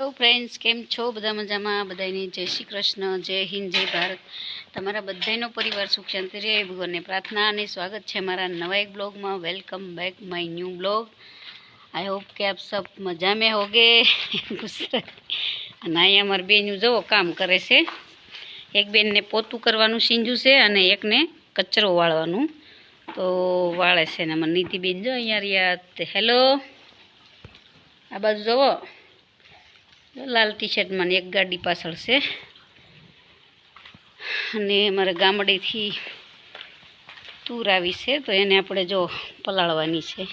Hello friends કેમ છો? બધા મજામાં? બધાની જય શ્રી કૃષ્ણ, જય હિન્દ, જય ભારત. તમારા બધાનો પરિવાર સુખ શાંતિ રહે. ભગવાનને પ્રાર્થના અને સ્વાગત છે મારા નવા એક બ્લોગમાં. Welcome back my new blog I hope કે આપ સબ મજા મેં હોગે. ગુજરાતી. અને અહીંયા અમારી બેનું જવો કામ કરે છે. એક બેનને પોતું કરવાનું સીંજું છે અને એકને કચરો વાળવાનું. તો વાળે છે ને અમારી નીતિબેન. જો અહીંયા રહ્યા હેલો આ બાજુ જુઓ. લાલ ટી શર્ટમાં એક ગાડી પાછળ છે. અને અમારે ગામડેથી તૂર આવી છે, તો એને આપણે જો પલાળવાની છે.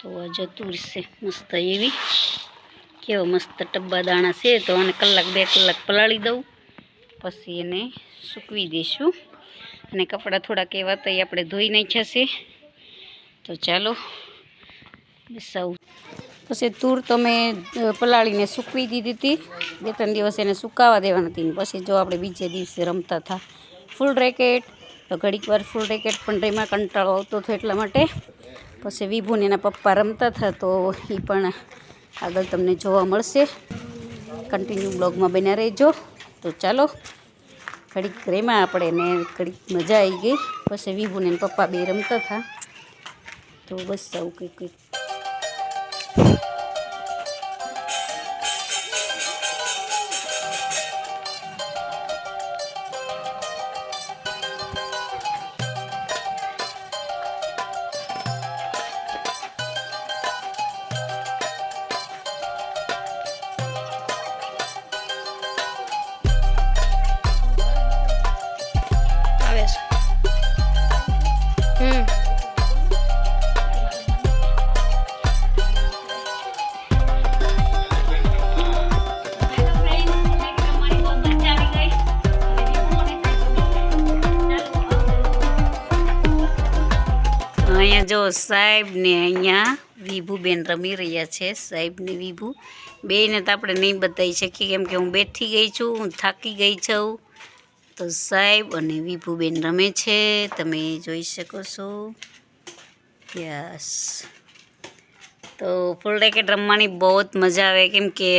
તો આ જો તૂર છે, મસ્ત એવી. કેવો મસ્ત ટબ્બા દાણા છે, તો આને કલાક બે કલાક પલાળી દઉં. પછી એને સૂકવી દઈશું. અને કપડાં થોડાક એવા તો આપણે ધોઈ નાખ્યા છે. તો ચાલો બસ આવું પછી તૂર તો મેં પલાળીને સૂકવી દીધી હતી. બે ત્રણ દિવસ એને સુકાવા દેવાની હતી પછી જો આપણે બીજે દિવસે રમતા હતા. ફૂલ રેકેટ તો ઘડીક વાર ફૂલ રેકેટ પણ રેમાં કંટાળો આવતો હતો એટલા માટે. પછી વિભુને એના પપ્પા રમતા હતા તો એ પણ આગળ તમને જોવા મળશે. કન્ટિન્યુ બ્લોગમાં બન્યા રહેજો. તો ચાલો, ઘડીક રેમાં આપણે ને ઘડીક મજા આવી ગઈ. પછી વિભુને પપ્પા બે રમતા હતા. તો બસ આવું કંઈક કંઈક અહીંયા જો સાહેબ ને અહીંયા વિભુબેન રમી રહ્યા છે સાહેબ ને વિભુ. બેને તો આપણે નહીં બતાવી શકીએ, કેમ કે હું બેઠી ગઈ છું, હું થાકી ગઈ છું. તો સાહેબ અને વિભુબેન રમે છે, તમે જોઈ શકો છો. યસ. તો ફૂલ રેકેટ રમવાની બહુ જ મજા આવે, કેમ કે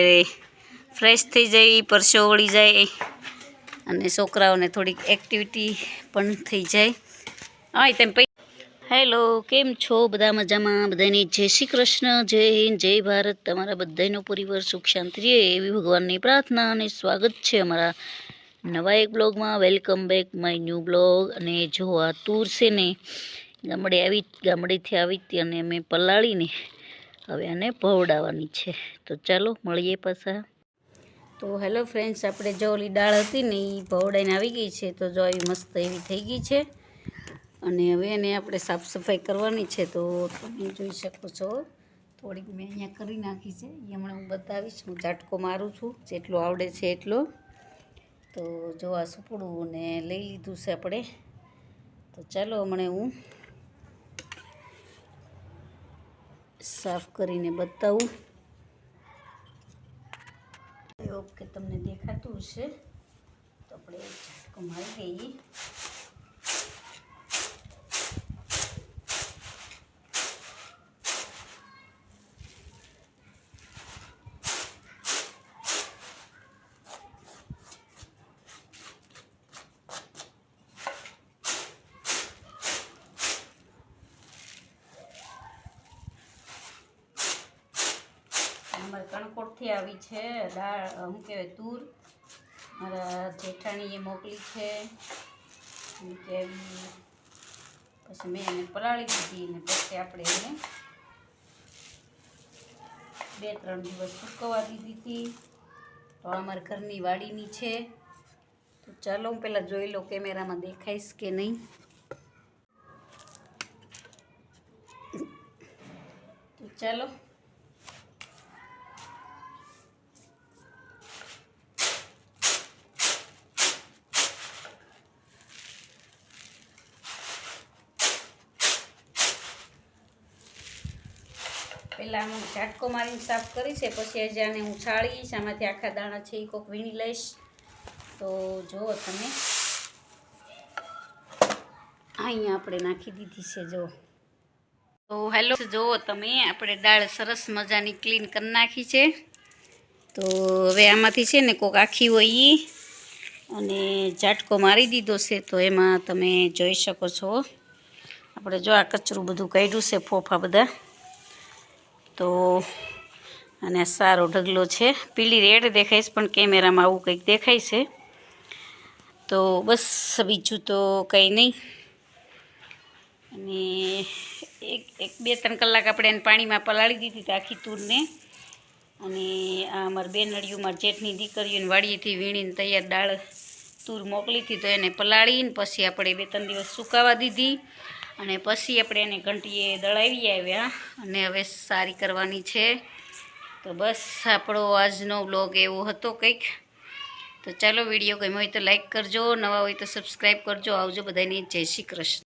ફ્રેશ થઈ જાય, પરસો વળી જાય, અને છોકરાઓને થોડીક એક્ટિવિટી પણ થઈ જાય. હા તેમ હેલો, કેમ છો? બધા મજામાં? બધાની જય શ્રી કૃષ્ણ, જય હિન્દ, જય ભારત. તમારા બધાનો પરિવાર સુખ શાંતિ રહે એવી ભગવાનની પ્રાર્થના અને સ્વાગત છે અમારા નવા એક બ્લોગમાં. Welcome back my new blog. અને જો આ તૂર છે ને, ગામડે આવી, ગામડેથી આવી હતી અને અમે પલાળીને હવે આને ભવડાવવાની છે. તો ચાલો, મળીએ પાછા. તો હેલો ફ્રેન્ડ્સ આપણે જો ઓલી દાળ હતી ને એ ભવડાઈને આવી ગઈ છે. તો જો આવી મસ્ત એવી થઈ ગઈ છે. અને હવે એને આપણે સાફ સફાઈ કરવાની છે તો તમે જોઈ શકો છો. થોડીક મેં અહીંયા કરી નાખી છે. એ હમણાં હું બતાવીશ. હું ઝાટકો મારું છું. જેટલો આવડે છે એટલો. તો જો આ સુપડું ને લઈ લીધું છે આપણે. તો ચાલો હમણાં હું સાફ કરીને બતાવું. ઓકે તમને દેખાતું હશે. તો આપણે ઝાટકો મારી દઈએ. અમારે કણકોટથી આવી છે. દાળ શું કહેવાય, તૂર. મારા જેઠાણીએ મોકલી છે. એમ કે પછી મેં એને પલાળી દીધી ને પછી આપણે એને બે, ત્રણ દિવસ સૂકવવા દીધી હતી. તો અમારા ઘરની વાડીની છે. તો ચાલો હું પહેલાં જોઈ લો કેમેરામાં દેખાઈશ કે નહીં. તો ચાલો. પહેલાં હું ઝાટકો મારીને સાફ કરી છે પછી હજી આને હું છાળીશ, આમાંથી આખા દાણા છે એ કોક વીણી લઈશ. તો જુઓ તમે. અહીંયા આપણે નાખી દીધી છે જો તો હેલો, જુઓ તમે, આપણે દાળ સરસ મજાની ક્લીન કરી નાખી છે. તો હવે આમાંથી છે ને કોક આખી હોય એ અને ઝાટકો મારી દીધો છે, તો એમાં તમે જોઈ શકો છો. આપણે જો આ કચરું બધું કાઢ્યું છે, ફોફા બધા. તો અને સારો ઢગલો છે. પીલી રેડ દેખાય છે પણ કેમેરામાં આવું કંઈક દેખાય છે. તો બસ, બીજું તો કંઈ નહીં. અને એક એક બે ત્રણ કલાક આપણે એને પાણીમાં પલાળી દીધી હતી આખી તૂરને. અને આ અમારી બેનડીયું, મારી જેઠની દીકરીઓને વાડીએથી વીણીને તૈયાર દાળ તૂર મોકલી હતી તો એને પલાળીને પછી આપણે બે ત્રણ દિવસ સુકાવા દીધી. અને પછી આપણે એને ઘંટીએ દળાવી આવ્યા. અને હવે સારી કરવાની છે. તો બસ આપણો આજનો વ્લોગ એવો હતો કંઈક. તો ચાલો વીડિયો ગમ્યો હોય તો લાઈક કરજો, નવા હોય તો સબસ્ક્રાઈબ કરજો. આવજો બધાને. જય શ્રી કૃષ્ણ.